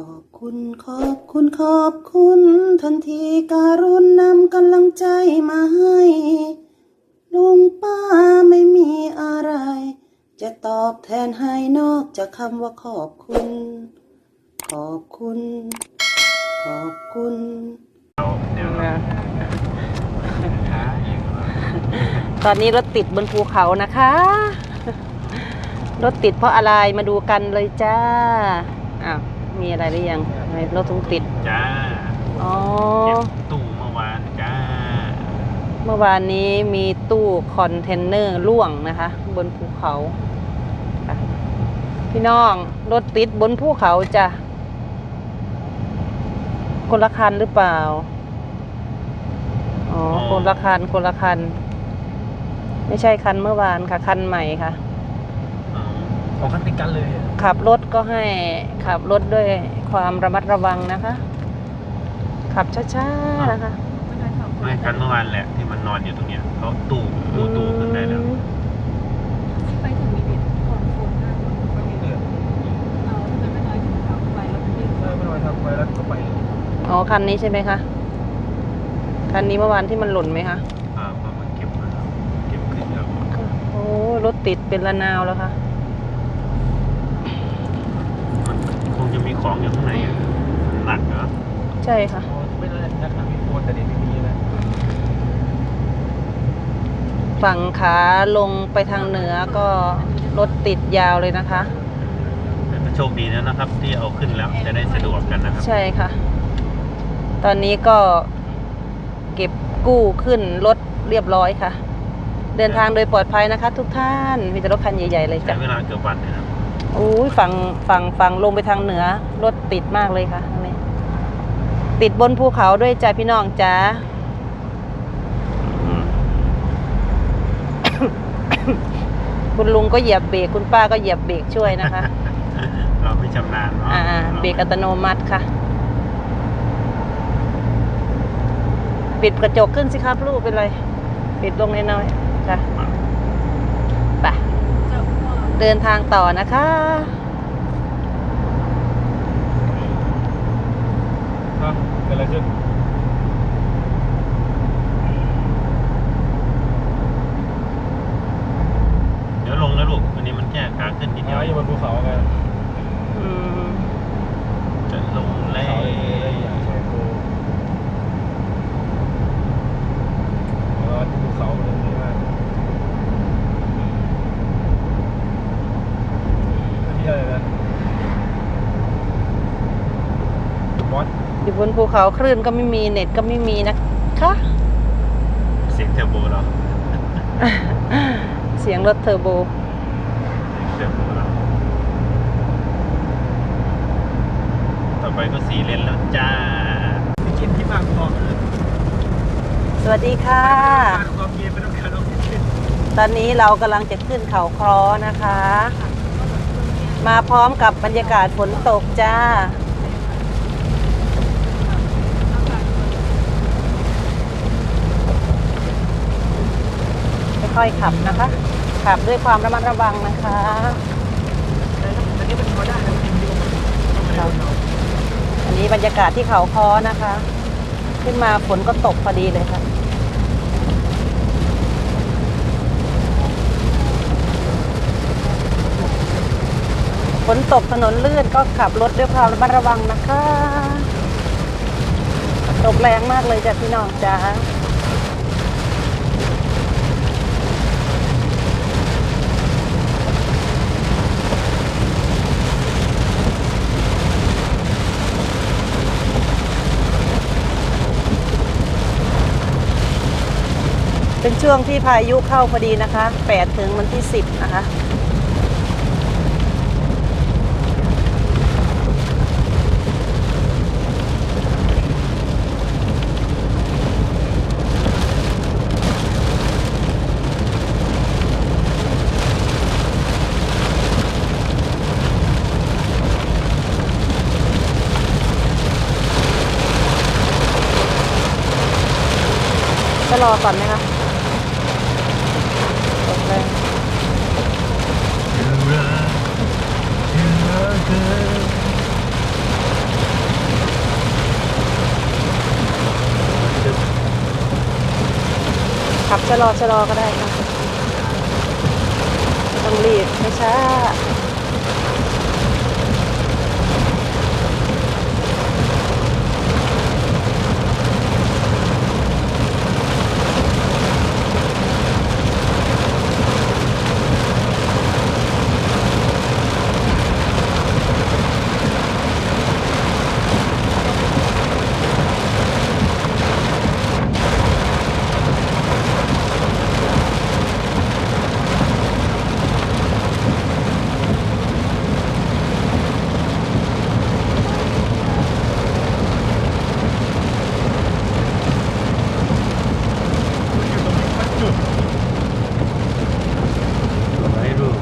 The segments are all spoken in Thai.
ขอบคุณขอบคุณขอบคุณทันทีการุณนำกำลังใจมาให้ลุงป้าไม่มีอะไร จะตอบแทนให้นอกจากคำว่าขอบคุณ ขอบคุณ ขอบคุณตอนนี้รถติดบนภูเขานะคะ รถติดเพราะอะไรมาดูกันเลยจ้าอ้าว มีอะไรหรือยังทำไมรถถึงติด จ้าอ๋อ เก็บตู้เมื่อวานจ้า เมื่อวานนี้มีตู้คอนเทนเนอร์ล่วงนะคะ บนภูเขาค่ะพี่น้องรถติดบนภูเขาจ้ะคนละคันหรือเปล่า อ๋อ คนละคันคนละคัน ไม่ใช่คันเมื่อวานค่ะ คันใหม่ค่ะข องคันติดกันเลยอะขับรถก็ให้ขับรถด้วยความระมัดระวังนะคะ ขับช้าๆนะคะไม่คันเมื่อวานแหละที่มันนอนอยู่ตรงเนี้ยเขาตู้ตู้ตู้ขึ้นได้แล้วไปถึงมีเด็ดก่อนโฟนได้เราทำไมไม่น้อยถึงเขาไปแล้วมันยืดเออไม่นอนทำไปแล้วก็ไปอ๋อคันนี้ใช่ไหมคะคันนี้เมื่อวานที่มันหล่นไหมคะอ่าพอมันเก็บมาแล้วเก็บขึ้นแล้วโอ้รถติดเป็นระนาวแล้วค่ะ มันคง จะมีของอยู่ข้างในอะหนักเหรอใช่ค่ะ ไม่ได้ยัดหนักมีโฟนแต่เด็กไม่มีนะฝั่งขาลงไปทางเหนือก็รถติดยาวเลยนะคะ แต่ก็โชคดีแล้วนะครับ ที่เอาขึ้นแล้วจะได้สะดวกกันนะครับ ใช่ค่ะ ตอนนี้ก็เก็บกู้ขึ้นรถเรียบร้อยค่ะ เดินทางโดยปลอดภัยนะคะ ทุกท่านมีแต่รถคันใหญ่ๆเลยใช้จ้ะ เวลาเกือบวันเลยนะอุ้ยฝั่งฝั่งฝั่งลงไปทางเหนือ รถติดมากเลยค่ะอันนี้ติดบนภูเขาด้วยจ้าพี่น้องจ้าอืมคุณลุงก็เหยียบเบรกคุณป้าก็เหยียบเบรกช่วยนะคะ เราไม่ชำนาญเนาะอ่าเบรกอัตโนมัติค่ะ ปิดกระจกขึ้นสิครับลูกเป็นไร ปิดลงน้อยๆจ้ะไปเจ้าพ่อ เดินทางต่อนะคะครับเกิดอะไรขึ้นเดี๋ยวลงแล้วลูกอันนี้มันแค่ขาขึ้นนิดเดียว อยู่บนภูเขาไง อืม จะลงแล้ เขา ว เลยใหญ่ใหญ่โตแล้วภูเขาเลยนี่มากที่อะไรนะบอส อยู่บน ภูเขาคลื่นก็ไม่มีเน็ตก็ไม่มีนะคะเสียงเทอร์โบเราเสียงรถเทอร์โบเสียงเทอร์โบเราต่อไปก็สี่เลนแล้วจ้าไปกินที่บางกอกเลยสวัสดีค่ะ บางกอกเย็นไม่ต้องการออกซิเจนตอนนี้เรากำลังจะขึ้นเขาคลอนะคะ มาพร้อมกับบรรยากาศฝนตกจ้า ค่อยๆขับนะคะ ขับด้วยความระมัดระวังนะคะอันนี้มันพอนนี้บรรยากาศที่เขาคอนะคะ ขึ้นมาฝนก็ตกพอดีเลยค่ะฝนตกถนนลื่นก็ขับรถด้วยความระมัดระวังนะคะ ตกแรงมากเลยจ้ะพี่น้องจ้า เป็นช่วงที่พายุเข้าพอดีนะคะ 8 ถึงวันที่ 10 นะคะจะรอก่อนไหมคะตกแรง รักรักเธอะลอชะลอก็ได้ค่ะต้องรีบช้าๆ อยู่ตรงนี้มันจุดไว้รูป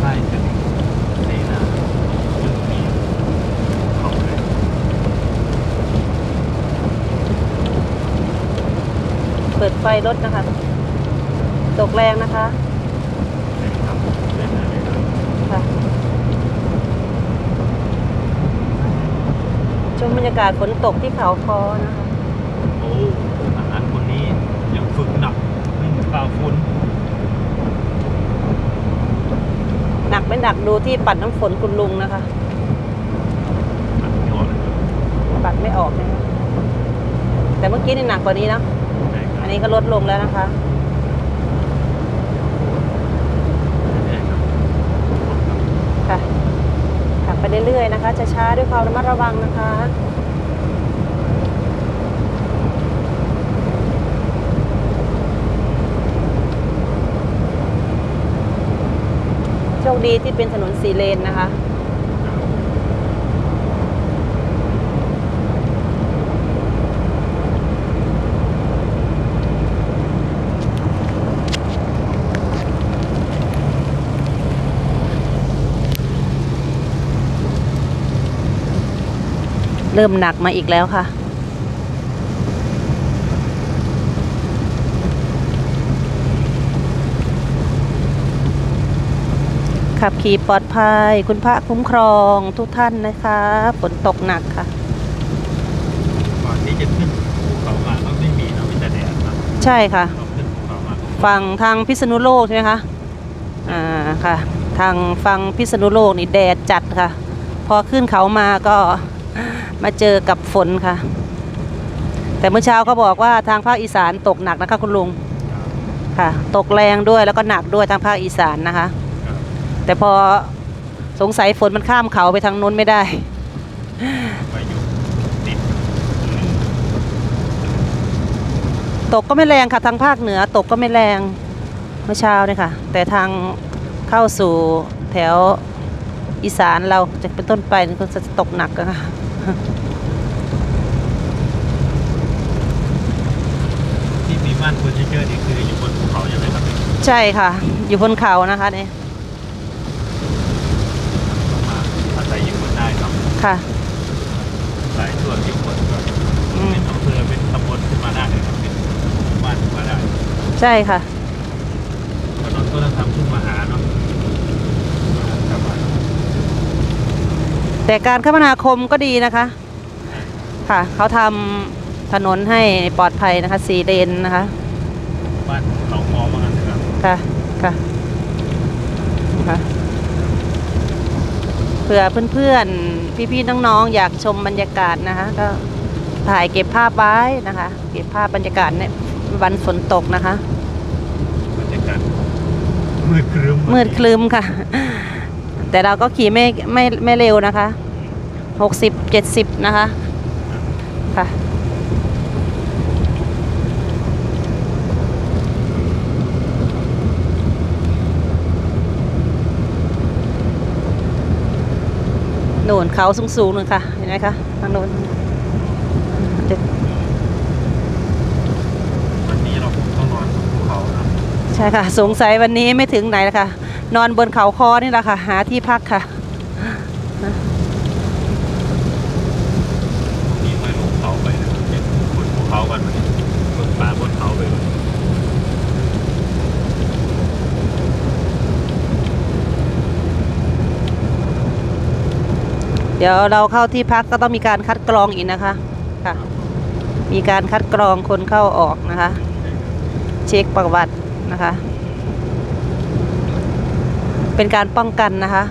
ใช่ถึงเสนาจุดนี้เขาเลย เปิดไฟรถนะคะ ตกแรงนะคะเป็นครับเป็นอะไรครับค่ะชมบรรยากาศฝนตกที่เขาคอนะคะโอ้ทหารคนนี้ยังฝึกหนักวิ่งฝ่าฝุ่นหนักไม่หนักดูที่ปัดน้ำฝนคุณลุงนะคะอันนี้อ่อนเลยครับปัดไม่ออกนะคะแต่เมื่อกี้นี่หนักกว่านี้นะใช่ครับอั นนี้ก็ลดลงแล้วนะคะค่ะขับไปเรื่อยๆนะคะช้าๆด้วยความระมัดระวังนะคะโชคดีที่เป็นถนนสีเลนนะคะ เริ่มหนักมาอีกแล้วค่ะ ขับขี่ปลอดภัย คุณพระคุ้มครองทุกท่านนะคะ ฝนตกหนักค่ะ ก่อนที่จะขึ้นภูเขามาก็ไม่มีนะมีแต่แดดนะใช่ค่ะ เราขึ้นภูเขามาฝั่งทางพิษณุโลกใช่ไหมคะ อ่าค่ะ ทางฝั่งพิษณุโลกนี่แดดจัดค่ะ พอขึ้นเขามาก็ มาเจอกับฝนค่ะ แต่เมื่อเช้าเขาบอกว่าทางภาคอีสานตกหนักนะคะคุณลุงค่ะ ตกแรงด้วยแล้วก็หนักด้วยทางภาคอีสานนะคะ แต่พอสงสัยฝนมันข้ามเขาไปทางนู้นไม่ได้ตกก็ไม่แรงค่ะทางภาคเหนือตกก็ไม่แรงเมื่อเช้าเนี่ยค่ะ แต่ทางเข้าสู่แถวอีสานเราจะเป็นต้นไปก็จะตกหนักนะคะ ที่มีบ้านคนเยอะๆนี่คืออยู่บนภูเขาใช่ไหมครับใช่ค่ะ อยู่บนเขานะคะเนี่ยต้องมาอาศัยอยู่บนได้ครับค่ะ หลายส่วนที่คนก็อืมเป็นอำเภอเป็นตำบลขึ้นมาได้เลยครับเป็นหมู่บ้านขึ้นมาได้ใช่ค่ะถนนก็ต้องทำขึ้นมาหาเนาะครับ แต่การคมนาคมก็ดีนะคะ ค่ะเขาทำถนนให้ปลอดภัยนะคะสีเลนนะคะบ้านเขาคอมากันนะครับค่ะค่ะค่ะเผื่อเพื่อนๆ พี่ๆ น้องๆ อยากชมบรรยากาศนะคะ ก็ถ่ายเก็บภาพไว้นะคะ เก็บภาพบรรยากาศในวันฝนตกนะคะ บรรยากาศมืดครึ้มมืดคลึมค่ะ แต่เราก็ขี่ไม่ไม่ไม่เร็วนะคะหกสิบเจ็ดสิบนะคะค่ะโน่นเขาสูงๆนึงค่ะ เห็นไหมคะทางโน้นเดี๋ยววันนี้เราคงต้องนอนบนภูเขานะใช่ค่ะ สงสัยวันนี้ไม่ถึงไหนแล้วค่ะ นอนบนเขาคอนี่แหละค่ะ หาที่พักค่ะนี่ไม่ลเขาไปนะบนภูเขากัป่าบนเดี๋ยวเราเข้าที่พักก็ต้องมีการคัดกรองอีกนะคะค่ะ มีการคัดกรองคนเข้าออกนะคะ เช็คประวัตินะคะ เป็นการป้องกันนะคะ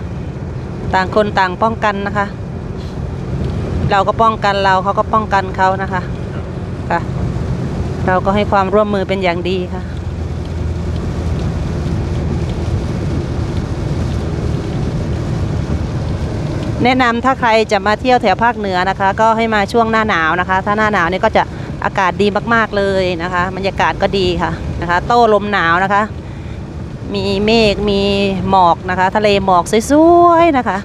ต่างคนต่างป้องกันนะคะ เราก็ป้องกันเราเขาก็ป้องกันเขานะคะค่ะเราก็ให้ความร่วมมือเป็นอย่างดีค่ะ แนะนำถ้าใครจะมาเที่ยวแถวภาคเหนือนะคะ ก็ให้มาช่วงหน้าหนาวนะคะ ถ้าหน้าหนาวนี่ก็จะอากาศดีมากๆเลยนะคะบรรยากาศก็ดีค่ะนะคะ โต้ลมหนาวนะคะ มีเมฆมีหมอกนะคะ ทะเลหมอกสวยๆนะคะ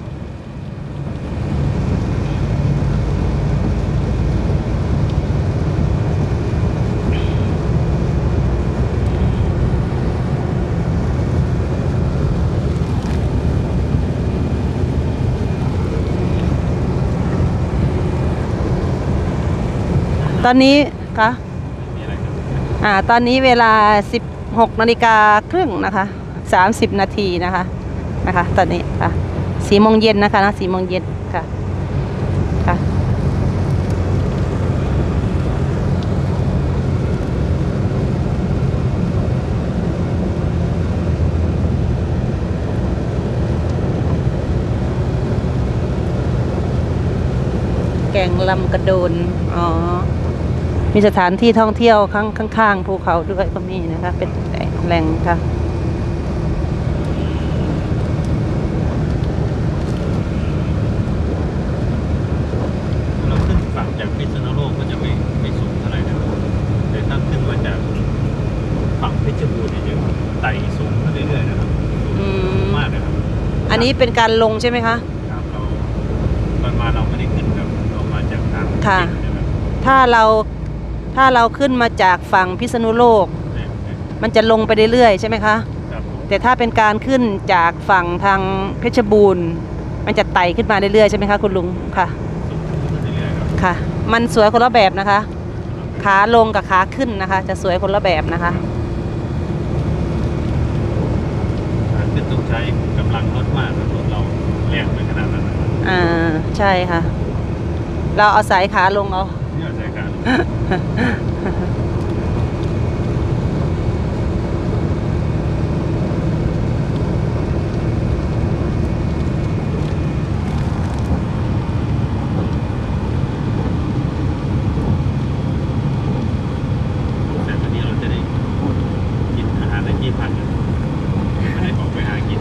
ตอนนี้คะอ่าตอนนี้เวลา 16นาฬิกาครึ่งนะคะ 30 นาทีนะคะนะคะ ตอนนี้ค่ะสี่โมงเย็นนะคะนะสี่โมงเย็นค่ะค่ะแกงลำกระโดน อ๋อ มีสถานที่ท่องเที่ยวข้างข้างๆภูเขาด้วยก็มีนะคะ เป็นแหล่งค่ะเราขึ้นฝั่งจากพิษณุโลกก็จะไม่ไม่สูงเท่าไหร่นะครับแต่ถ้าขึ้นมาจากฝั่งเพชรบูรณ์เนี่ยจะไต่สูงขึ้นเรื่อยๆนะครับอืมสูงมากเลยครับอันนี้เป็นการลงใช่ไหมคะครับเราตอนมาเราไม่ได้ขึ้นแบบเรามาจากทางค่ะจริงใช่ไหมถ้าเรา ถ้าเราขึ้นมาจากฝั่งพิษณุโลกเนี่ยเนี่ยมันจะลงไปเรื่อยๆใช่ไหมคะครับผมแต่ถ้าเป็นการขึ้นจากฝั่งทางเพชรบูรณ์ มันจะไต่ขึ้นมาเรื่อยๆใช่ไหมคะคุณลุงค่ะสูงขึ้นเรื่อยๆครับค่ะ มันสวยคนละแบบนะคะ ขาลงกับขาขึ้นนะคะ จะสวยคนละแบบนะคะการขึ้นต้องใช้กำลังรถมากครับรถเราแรงไปขนาดนั้นนะครับอ่าใช่ค่ะ เราเอาสายขาลงเอาเนี่ยใช้การ แต่วันนี้เราจะได้กินอาหารในที่พักกันไม่ได้ออกไปหากิน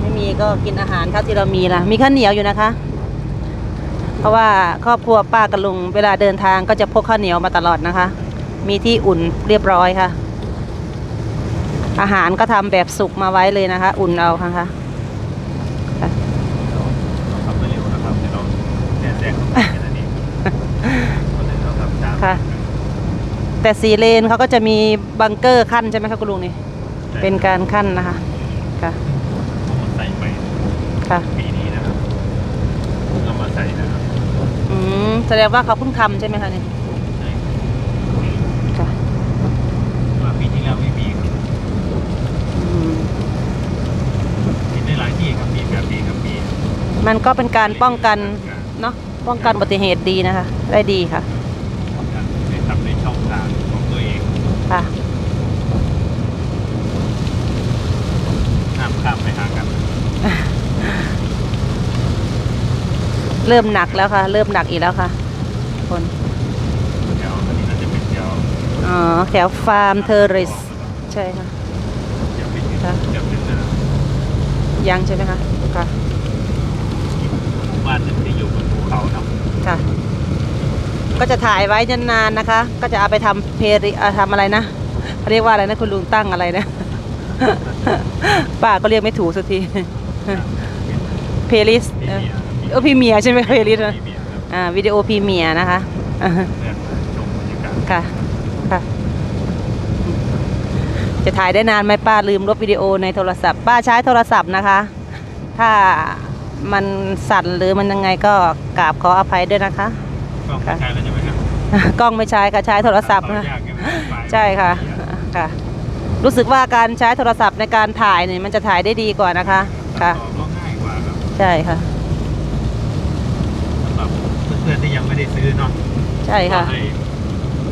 ไม่มีก็กินอาหารเท่าที่เรามีล่ะ มีข้าวเหนียวอยู่นะคะ ราะว่าครอบครัวป้ากับลุงเวลาเดินทางก็จะพกข้าวเหนียวมาตลอดนะคะ มีที่อุ่นเรียบร้อยค่ะ อาหารก็ทำแบบสุกมาไว้เลยนะคะ อุ่นเอาค่ะค่ะเราเราขับไม่เร็วนะครับแต่เราแค่แซงเข้าไปแค่นั้นเองคนอื่นเขาขับช้าค่ะ แต่สีเลนเขาก็จะมีบังเกอร์ขั้นใช่ไหมคะคุณลุงนี่ เป็นการขั้นนะคะค่ะ มันใส่ไป ค่ะ ปีนี้นะครับเพิ่งเอามาใส่นะครับ อื มแสดงว่าเขาเพิ่งทำใช่ไหมคะนี่ใช่ค่ะมาปีที่แล้วไม่มีครับอืมมีได้หลายที่ครับมีแบบนี้ครับมีมันก็เป็นการป้องกันเนาะป้องกันอุบัติเหตุดีนะคะ ได้ดีค่ะ การในทำในช่องทางของตัวเอง ค่ะ ห้ามข้ามไปหากัน เริ่มหนักแล้วค่ะ เริ่มหนักอีกแล้วค่ะ คนเดี๋ยวอันนี้น่าจะเป็นเดี๋ยวอ๋อแถวฟาร์มเทอริสใช่ค่ะเดี๋ยวเป็นเดี๋ยวค่ะเดี๋ยวเป็นนะยังใช่ไหมคะค่ะหมู่บ้านหนึ่งที่อยู่บนภูเขาเนาะค่ะ ก็จะถ่ายไว้นานๆนะคะ ก็จะเอาไปทำเพริเอ่อทำอะไรนะเขาเรียกว่าอะไรนะคุณลุงตั้งอะไรนะป้าก็เรียกไม่ถูกสักทีเพลิสพี่ เออเมียเออพรีเมียร์ใช่ไหมเพลิสพี่เมียครับอ่าวิดีโอพรีเมียร์นะคะอ่าเพื่อนชมบรรยากาศค่ะค่ะ จะถ่ายได้นานไหมป้าลืมลบวิดีโอในโทรศัพท์ ป้าใช้โทรศัพท์นะคะ ถ้ามันสั่นหรือมันยังไงก็กราบขออภัยด้วยนะคะ กล้องใช้แล้วใช่ไหมครับกล้องไม่ใช้ค่ะใช้โทรศัพท์ต่อนะยากใช่ไหมไฟล์ใช่ค่ะค่ะ รู้สึกว่าการใช้โทรศัพท์ในการถ่ายเนี่ยมันจะถ่ายได้ดีกว่านะคะ ค่ะต่อก็ง่ายกว่าครับ ใช่ค่ะ ซื้อเนาะใช่ค่ะ ก็ให้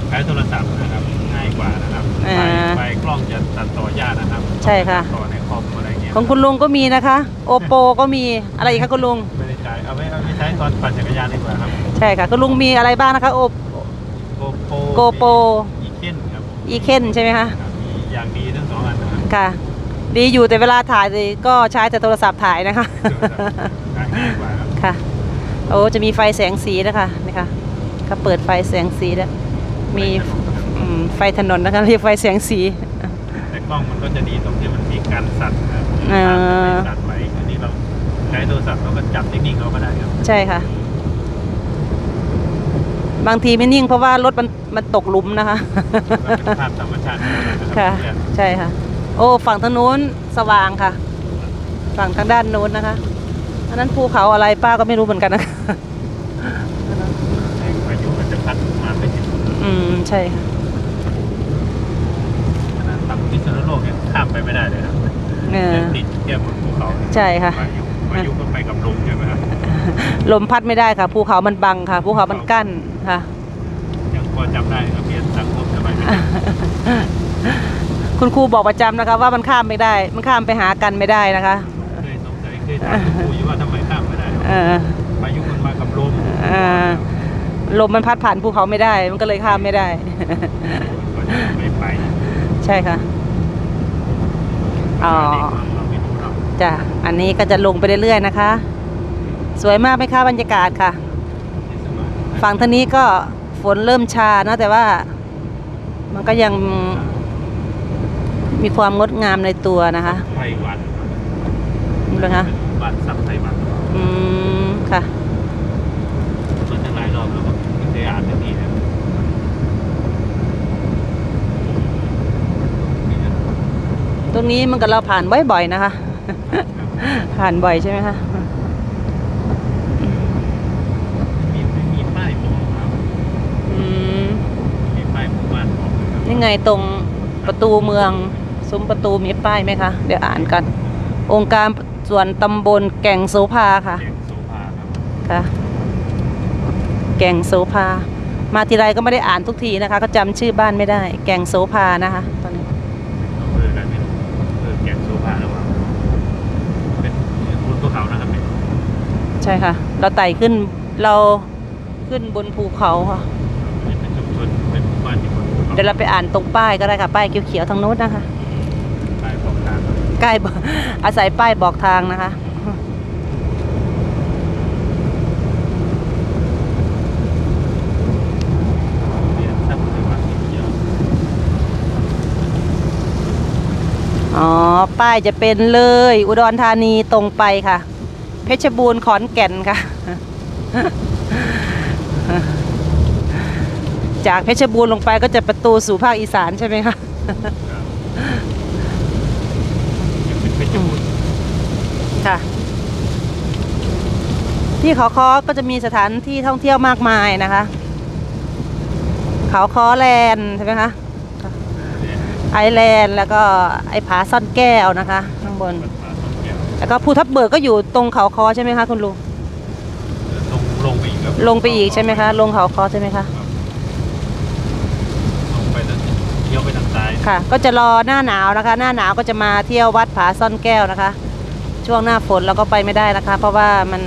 ใช้โทรศัพท์นะครับง่ายกว่านะครับอ่าไฟไฟกล้องจะตัดต่อยากนะครับใช่ค่ะตัดต่อในคอมอะไรเงี้ยของคุณลุงก็มีนะคะ โอโปก็มีอะไรอีกคะคุณลุง ไม่ได้ใช้เอาไว้เอาไว้ใช้ตอนปั่นจักรยานดีกว่าครับใช่ค่ะคุณลุงมีอะไรบ้างนะคะโอโกโป GoPro อีเคนครับผมอีเคนใช่ไหมคะครับมีอย่างดีทั้งสองอันนะครับค่ะ ดีอยู่แต่เวลาถ่ายก็ใช้แต่โทรศัพท์ถ่ายนะคะง่ายกว่าครับ ค่ะ โอ้ จะมีไฟแสงสีนะคะนี่ค่ะ เขาเปิดไฟแสงสีแล้ว มีอืมไฟถนนนะคะเรียกไฟแสงสี แต่กล้องมันก็จะดีตรงที่มันมีการสั่นนะครับอ่าไม่สั่นไหวอันนี้เราใช้โทรศัพท์เราก็จับนิ่งๆเขาก็ได้ครับใช่ค่ะ บางทีไม่นิ่งเพราะว่ารถมันมันตกหลุมนะคะ มันเป็นภาพธรรมชาตินะครับค่ะเนี่ยใช่ค่ะ โอ้ฝั่งทางนู้นสว่างค่ะ ฝั่งทางด้านนู้นนะคะอันนั้นภูเขาอะไรป้าก็ไม่รู้เหมือนกันนะคะ แสงพายุมันจะพัดมาไปถึง อืม ใช่ค่ะขนาดฝั่งพิษณุโลกเนี่ยข้ามไปไม่ได้เลยครับเออ ติดเทียบบนภูเขาใช่ค่ะ พายุพายุก็ไปกับลมใช่ไหมครับลมพัดไม่ได้ค่ะภูเขามันบังค่ะภูเขามันกั้นค่ะ ยังพอจำได้ครับเรียนสังคมสมัยเด็กคุณครูบอกประจำนะคะ ว่ามันข้ามไม่ได้ มันข้ามไปหากันไม่ได้นะคะเคยสงสัยเคยถามครูอยู่ว่าทำไมข้ามไม่ได้เออ พายุมันมากับลมอ่า ลมมันพัดผ่านภูเขาไม่ได้ มันก็เลยข้ามไม่ได้ก็จะไม่ไปใช่ค่ะ อ๋อเด็กเราไม่รู้เนาะจ้ะ อันนี้ก็จะลงไปเรื่อยๆนะคะ สวยมากไหมคะบรรยากาศค่ะที่สมัยฝั่งทางนี้ก็ฝนเริ่มชานะแต่ว่า มันก็ยังมีความงดงามในตัวนะคะไต้หวันนี่เลยคะบ้านซับไต้หวันอืม ค่ะ มันตั้งหลายรอบแล้วก็ไม่เคยอ่านสักทีนะนี่นะ ตรงนี้มันก็เราผ่านบ่อยๆนะคะ ผ่านบ่อยใช่ไหมคะมีไม่มีป้ายบอกครับอืมมีป้ายหมู่บ้านบอกนะครับนี่ไงตรงประตูเมืองซุ้มประตูมีป้ายไหมคะ เดี๋ยวอ่านกัน องค์การส่วนตำบลแก่งโสภาค่ะแยกโซฟาครับค่ะ แก่งโสภา มาทีไรก็ไม่ได้อ่านทุกทีนะคะ ก็จำชื่อบ้านไม่ได้ แก่งโสภานะคะ ตอนนี้ อำเภออะไรไม่รู้อำเภอแก่งโซฟาหรือเปล่าเป็นบนภูเขานะครับเนี่ย ใช่ค่ะ เราไต่ขึ้นเราขึ้นบนภูเขาค่ะนี่เป็นชุมชนเป็นหมู่บ้านที่บนภูเขาเดี๋ยวเราไปอ่านตรงป้ายก็ได้ค่ะ ป้ายเขียวๆทางโน้นนะคะป้ายบอกทางครับใกล้บอกอาศัยป้ายบอกทางนะคะ เรียนซับไต้หวันที่เดียวอ๋อ ป้ายจะเป็นเลย อุดรธานีตรงไปค่ะ เพชรบูรณ์ขอนแก่นค่ะ จากเพชรบูรณ์ลงไปก็จะประตูสู่ภาคอีสานใช่ไหมคะครับยังเป็นเพชรบูรณ์ค่ะ ที่เขาคอก็จะมีสถานที่ท่องเที่ยวมากมายนะคะ เขาคอแลนด์ใช่ไหมคะเนี่ยไอแลนด์แล้วก็ไอผาซ่อนแก้วนะคะ ข้างบนวัดป่าต้น แก้วแล้วก็ภูทับเบิกก็อยู่ตรงเขาคอใช่ไหมคะคุณลุงลงลงไปอีกครับลงไปอีกใช่ไหมคะ ลงเขาคอใช่ไหมคะครับลงไปแล้วเลี้ยวไปทางซ้ายค่ะ ก็จะรอหน้าหนาวนะคะ หน้าหนาวก็จะมาเที่ยววัดผาซ่อนแก้วนะคะ ช่วงหน้าฝนเราก็ไปไม่ได้นะคะ เพราะว่ามัน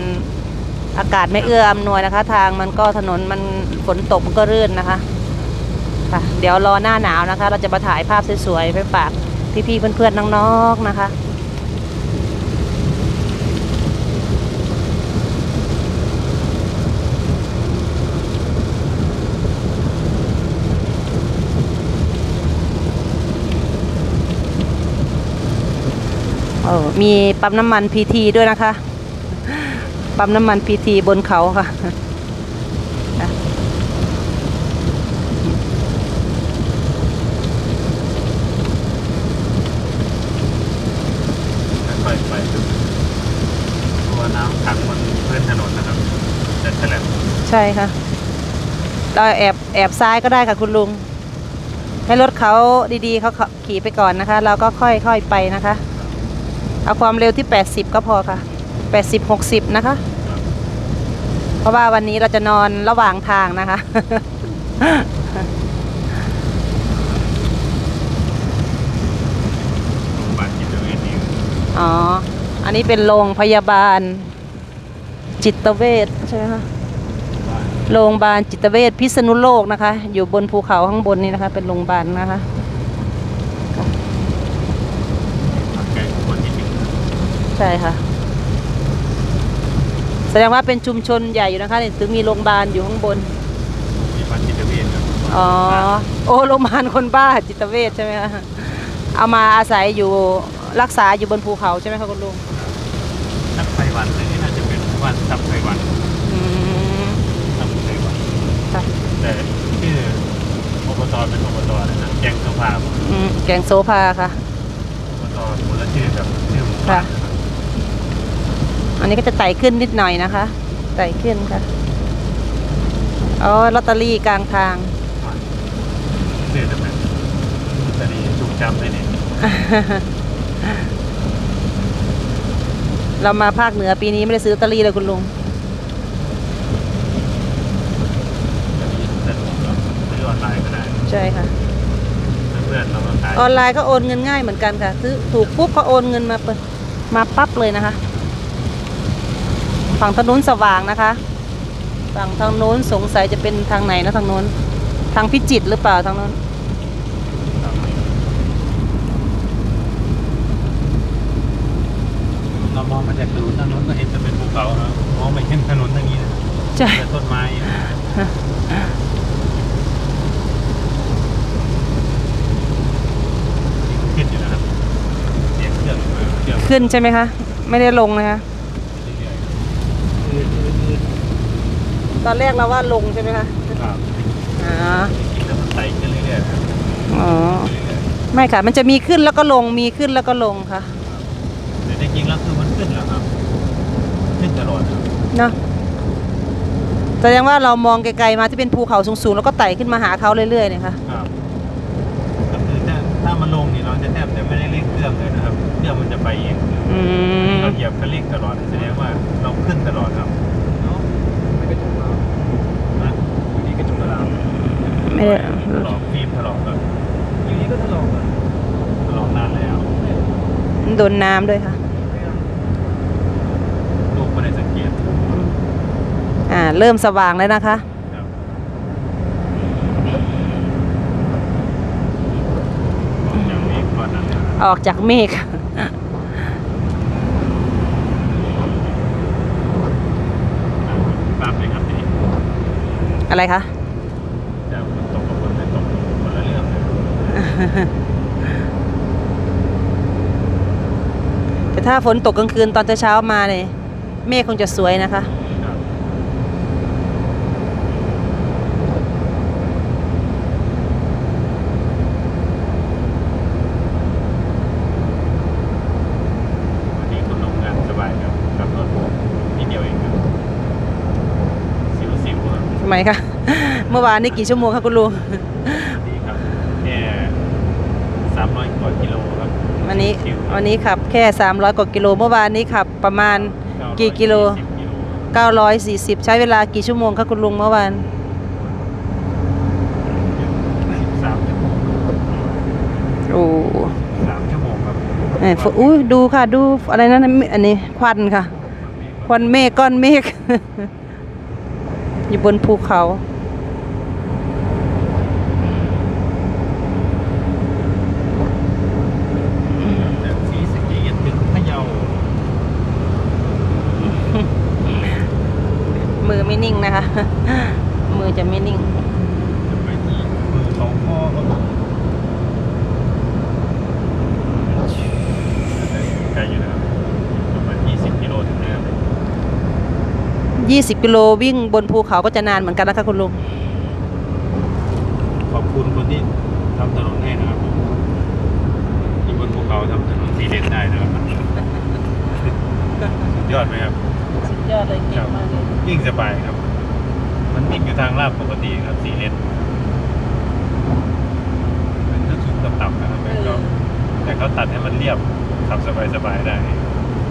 อากาศไม่เอื้ออำนวยนะคะ ทางมันก็ถนนมันฝนตกมันก็รื่นนะคะค่ะเดี๋ยวรอหน้าหนาวนะคะ เราจะมาถ่ายภาพสวยๆไปฝากพี่ๆเพื่อนๆน้องๆนะคะ เออมีปั๊มน้ำมันพีทีด้วยนะคะ ปั๊มน้ำมันพีทีบนเขาค่ะค่อยๆไปเพราะว่าน้ำขังมันพื้นถนนนะครับจะแฉลบใช่ค่ะเราแอบแอบซ้ายก็ได้ค่ะคุณลุง ให้รถเขาดีๆเขาขับขี่ไปก่อนนะคะ เราก็ค่อยๆไปนะคะ เอาความเร็วที่ 80 ก็พอค่ะ 80 60 นะคะครับพราะว่าวันนี้เราจะนอนระหว่างทางนะคะ โรงพยาบาลจิตเวชนี่อ๋อ อันนี้เป็นโรงพยาบาล จิตเวชใช่ไหมคะบ้านโรงพยาบาลจิตเวชพิษณุโลกนะคะ อยู่บนภูเขาข้างบนนี้นะคะ เป็นโรงพยาบาลนะคะ ไกลคนที่หนึ่ง ใช่ค่ะ แสดงว่าเป็นชุมชนใหญ่อยู่นะคะเนี่ยถึงมีโรงพยาบาลอยู่ข้างบนโรงพยาบาลจิตเวชครับอ๋อ โอ้โรงพยาบาลคนบ้าจิตเวชใช่ไหมคะเอามาอาศัยอยู่รักษาอยู่บนภูเขาใช่ไหมคะคุณลุงทับไพวันเลยนี่น่าจะเป็นวันทับไพวันอืมทับไพวันค่ะแต่ชื่ออบตเป็นอบตเลยนะแกงสภาพอืมแกงโซภาค่ะอบตคนละชื่อกับชื่อหมู่บ้านนะครับ อันนี้ก็จะไต่ขึ้นนิดหน่อยนะคะ ไต่ขึ้นค่ะ อ๋อ ลอตเตอรี่กลางทางชื่อจะเป็นจะดีถูกจำได้เนี่ยเรามาภาคเหนือปีนี้ไม่ได้ซื้อลอตเตอรี่เลยคุณลุง ซื้อออนไลน์ก็ได้ ใช่ค่ะ เพื่อนๆเราก็ขายออนไลน์ก็โอนเงินง่ายเหมือนกันค่ะ ซื้อถูกปุ๊บก็โอนเงินมาเปิดมาปั๊บเลยนะคะ ฝั่งถนนสว่างนะคะ ฝั่งทางโน้นสงสัยจะเป็นทางไหนนะทางโน้น ทางพิจิตรหรือเปล่าทางโน้น เรามองมาจากถนนทางโน้นก็เห็นจะเป็นภูเขานะมองไปเห็นถนนทางนี้นะใช่แต่ต้นไม้ขึ้นอยู่นะครับเสียงเครื่องเครื่องขึ้นใช่ไหมคะ ไม่ได้ลงนะคะ เรื่อย ตอนแรกเราว่าลงใช่ไหมคะๆครับอ๋อจริงๆแล้วมันไต่ขึ้นเรื่อยๆครับอ๋อเรื่อยไม่ค่ะ มันจะมีขึ้นแล้วก็ลงมีขึ้นแล้วก็ลงค่ะๆแต่จริงๆแล้วคือมันขึ้นแล้วครับ ขึ้นตลอดครับเนาะแสดงว่าเรามองไกลๆมาที่เป็นภูเขาสูงๆแล้วก็ไต่ขึ้นมาหาเขาเรื่อยๆเนี่ยค่ะครับก็คือถ้าถ้ามันลงนี่เราจะแทบจะไม่ได้เร่งเครื่องเลยนะครับเครื่องมันจะไปเองอืมเราเหยียบคันเร่งตลอดแสดงว่าเราขึ้นตลอดครับ อยู่ดีกระจกเราไม่ได้ถลอกฟิล์มถลอกแบบอยู่ดีก็ถลอกอะถลอกนานแล้วโดนน้ำด้วยค่ะลูกไม่ได้สังเกตอ่าเริ่มสว่างแล้วนะคะครับอย่างนี้ก่อนนั้นเนี่ยออกจากเมฆ ตามเลยครับทีนี้ อะไรคะจะฝนตกกับฝนไม่ตกคนละเรื่องเลยแต่ถ้าฝนตกกลางคืนตอนเช้าๆมาเนี่ยเมฆคงจะสวยนะคะครับวันนี้คุณลงงานสบายครับขับรถนิดเดียวเองครับสิวๆครับ ทำไมคะเมื่อวานนี้กี่ชั่วโมงคะคุณลุงดีครับแค่สามร้อยกว่ากิโลครับวันนี้ชิวๆครับวันนี้ขับแค่ 300 กว่ากิโลเมื่อวานนี้ขับประมาณ940กี่กิโลกิโล940 ใช้เวลากี่ชั่วโมงคะคุณลุงเมื่อวานสามชั่วโมงโอ้สามชั่วโมงครับเอ้ยฝนอุ้ยดูค่ะดูอะไรนะอันนี้ควันค่ะ ควันเมฆก้อนเมฆ อยู่บนภูเขา จากศรีสะเกษถึงพะเยา มือไม่นิ่งนะคะมือจะไม่นิ่งจะไปที่มือสองพ่อครับไกลอยู่นะครับประมาณ20กิโลถึงนะครับ20กิโลวิ่งบนภูเขาก็จะนานเหมือนกันนะคะคุณลุง ขอบคุณคนที่ทำถนนให้นะครับผมที่บนภูเขาทำถนนที่เล่นได้นะครับสุดยอดไหมครับ สุดยอดเลยเก่งมากเลยวิ่งสบายครับ มันวิ่งอยู่ทางลาดปกติครับสี่เลนเป็นทั้งสูงกับต่ำนะครับแต่ก็แต่เขาตัดให้มันเรียบขับสบายๆได้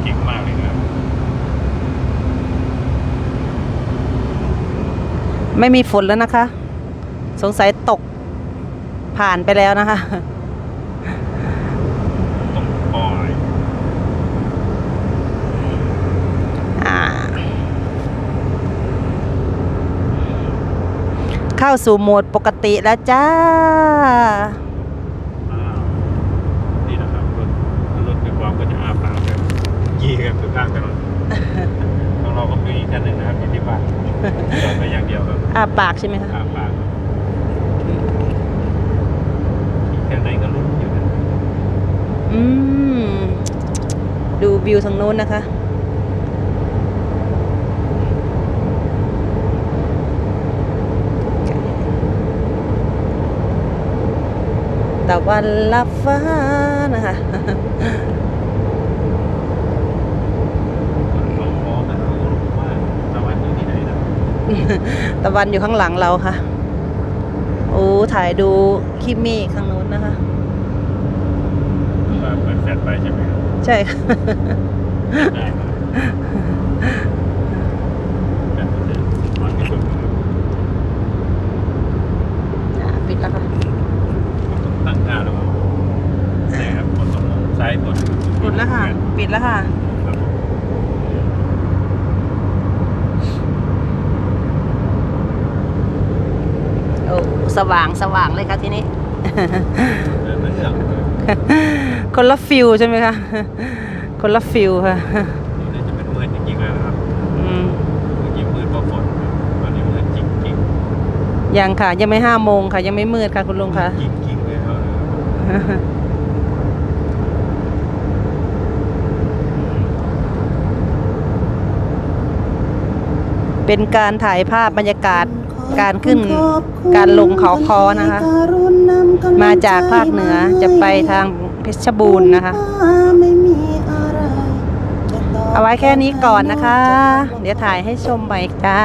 เก่งมากเลยครับ ไม่มีฝนแล้วนะคะ สงสัยตกผ่านไปแล้วนะคะ ตรงปอย อ่า เข้าสู่โหมดปกติแล้วจ้าอ้าวนี่นะครับรถรถไฟความก็จะอาปากแบบยี่กันคือข้างถนน ของเราก็มีอีกคันหนึ่งนะครับอยู่ที่บ้านจอดไปอย่างเดียวครับอาปากใช่ไหมคะอาปากอีกแค่ไหนก็ลุ้นอยู่นะอืม ดูวิวทางโน้นนะคะ ตะวันลับฟ้านะคะเราฟ้องกันรู้ว่าตะวันอยู่ที่ไหนนะตะวันอยู่ข้างหลังเราค่ะ โอ้ ถ่ายดูขี้เมฆข้างโน้นนะคะว่าเปิดแฟลชไปใช่ไหมครับใช่ค่ะ ได้ครับแฟลชมันจะอ่อนที่สุดนะครับ อ่าปิดแล้วค่ะ ต้องตั้งค่าหรือเปล่าใช่ครับกดตรงมุมซ้ายบน ปิดแล้วค่ะ ปิดแล้วค่ะครับผมโอ้สว่างสว่างเลยค่ะทีนี้เดินมาเรื่องเลยคนละฟิลใช่ไหมคะ คนละฟิลค่ะนี่น่าจะเป็นมืดจริงๆแล้วนะครับอืมเมื่อกี้มืดเพราะฝนครับตอนนี้มืดจริงๆยังค่ะ ยังไม่ห้าโมงค่ะ ยังไม่มืดค่ะคุณลุงค่ะจริงๆเลยครับ เป็นการถ่ายภาพบรรยากาศการขึ้นการลงเขาคอนะคะ มาจากภาคเหนือจะไปทางเพชรบูรณ์นะคะ เอาไว้แค่นี้ก่อนนะคะ เดี๋ยวถ่ายให้ชมใหม่จ้า